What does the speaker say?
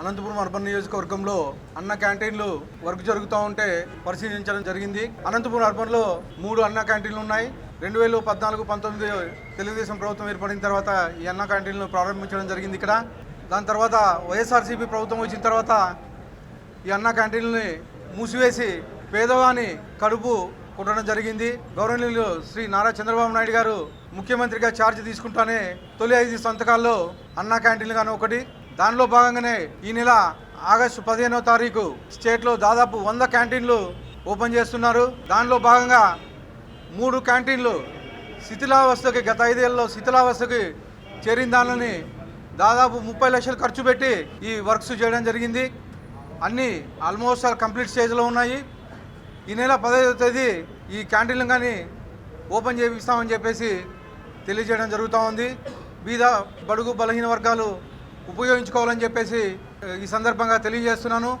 Anantapuram urban నియోజకవర్గంలో అన్న క్యాంటీన్లు వర్క్ జరుగుతూ ఉంటే పరిశీలించడం జరిగింది. అనంతపురం అర్బన్లో మూడు అన్న క్యాంటీన్లు ఉన్నాయి. రెండు వేల పద్నాలుగు పంతొమ్మిది తెలుగుదేశం ప్రభుత్వం ఏర్పడిన తర్వాత ఈ అన్న క్యాంటీన్లు ప్రారంభించడం జరిగింది ఇక్కడ. దాని తర్వాత వైఎస్ఆర్సీపీ ప్రభుత్వం వచ్చిన తర్వాత ఈ అన్న క్యాంటీన్ని మూసివేసి పేదవాని కడుపు కొట్టడం జరిగింది. గౌరవనీయులు శ్రీ నారా చంద్రబాబు నాయుడు గారు ముఖ్యమంత్రిగా ఛార్జ్ తీసుకుంటానే తొలి ఐదు సంతకాల్లో అన్నా క్యాంటీన్లు కానీ ఒకటి దానిలో భాగంగానే ఈ నెల ఆగస్టు పదిహేనవ తారీఖు స్టేట్లో దాదాపు వంద క్యాంటీన్లు ఓపెన్ చేస్తున్నారు. దానిలో భాగంగా మూడు క్యాంటీన్లు శిథిలావస్థకి గత ఐదేళ్ళలో శిథిలావస్థకి చేరిన దానిని దాదాపు ముప్పై లక్షలు ఖర్చు పెట్టి ఈ వర్క్స్ చేయడం జరిగింది. అన్నీ ఆల్మోస్ట్ ఆల్ కంప్లీట్ స్టేజ్లో ఉన్నాయి. ఈ నెల పదహైదో తేదీ ఈ క్యాంటీన్లు కానీ ఓపెన్ చేపిస్తామని చెప్పేసి తెలియజేయడం జరుగుతూ ఉంది. బీద బడుగు బలహీన వర్గాలు ఉపయోగించుకోవాలని చెప్పేసి ఈ సందర్భంగా తెలియజేస్తున్నాను.